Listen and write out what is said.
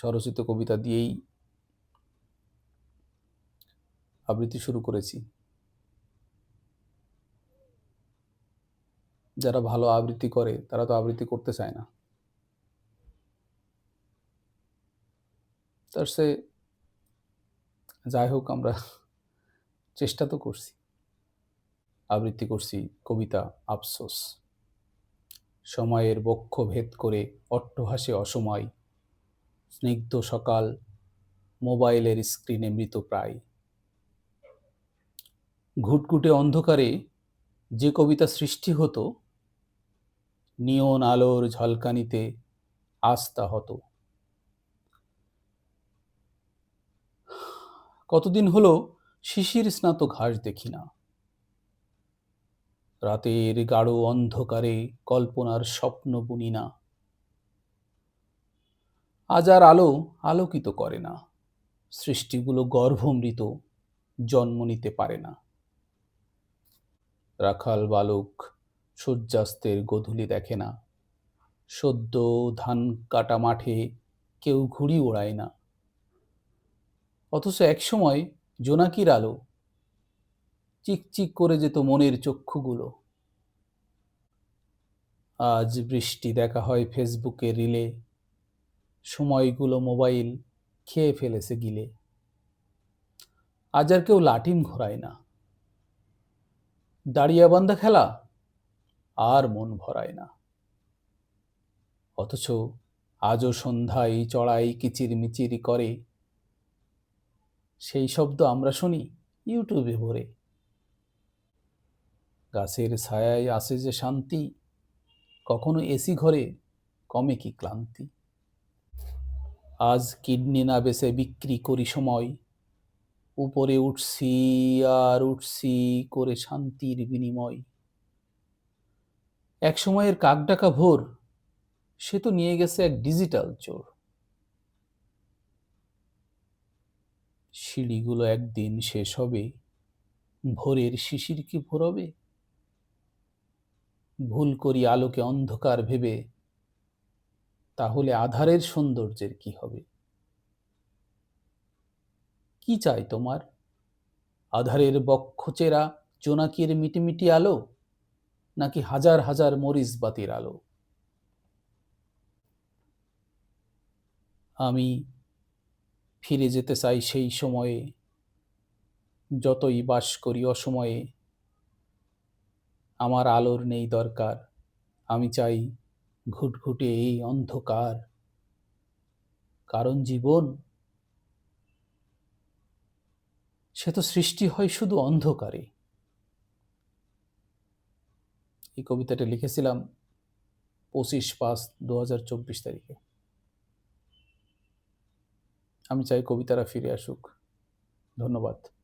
স্বরচিত কবিতা দিয়েই আবৃত্তি শুরু করেছি। যারা ভালো আবৃত্তি করে, তারা তো আবৃত্তি করতে চায় না। তার সে যাই হোক, আমরা চেষ্টা তো করছি। আবৃত্তি করছি কবিতা আফসোস। সময়ের বক্ষ ভেদ করে অট্টহাসে অসময় স্নিগ্ধ সকাল, মোবাইলের স্ক্রিনে মৃত প্রায়। ঘুটঘুটে অন্ধকারে যে কবিতা সৃষ্টি হতো, নিয়ন আলোর ঝলকানিতে আস্থা হতো। কতদিন হলো শিশির স্নাত ঘাস দেখি না। রাতের গাঢ় অন্ধকারে কল্পনার স্বপ্ন বুনি না। আজ আর আলো আলোকিত করে না। সৃষ্টিগুলো গর্ভমৃত, জন্ম নিতে পারে না। রাখাল বালক সূর্যাস্তের গধূলি দেখে না। সদ্য ধান কাটা মাঠে কেউ ঘুড়ি ওড়ায় না। অথচ একসময় জোনাকির আলো চিকচিক করে যেত মনের চক্ষুগুলো। আজ বৃষ্টি দেখা হয় ফেসবুকে রিলে। সময়গুলো মোবাইল খেয়ে ফেলেছে গিলে। আজ আর কেউ লাটিম ঘোরায় না। দাঁড়িয়াবান্ধা খেলা আর মন ভরায় না। অথচ আজও সন্ধ্যায় চড়াই কিচির মিচির করে। সেই শব্দ আমরা শুনি ইউটিউবে ভরে। গাছের ছায়ায় আসে যে শান্তি, কখনো এসি ঘরে কমে কি ক্লান্তি? আজ কিডনি না বেছে বিক্রি করি সময়। উপরে উঠছি আর উঠছি করে শান্তির বিনিময়। এক সময়ের কাকডাকা ভোর, সে তো নিয়ে গেছে এক ডিজিটাল চোর। সিঁড়িগুলো একদিন শেষ হবে, ভোরের শিশির কি ভোরবে? ভুল করি আলোকে অন্ধকার ভেবে তাহলে আধারের সৌন্দর্যের কি হবে? কি চাই তোমার? আধারের বক্ষচেরা জোনাকির মিটিমিটি আলো, নাকি হাজার হাজার মরিচ বাতির আলো? আমি ফিরে যেতে চাই সেই সময়ে, যতই বাস করি অসময়ে। আমার আলোর নেই দরকার, আমি চাই ঘুটঘুটে এই অন্ধকার। কারণ জীবন, সে তো সৃষ্টি হয় শুধু অন্ধকারে। এই কবিতাটা লিখেছিলাম পঁচিশ পাঁচ দু তারিখে। আমি চাই কবিতারা ফিরে আসুক। ধন্যবাদ।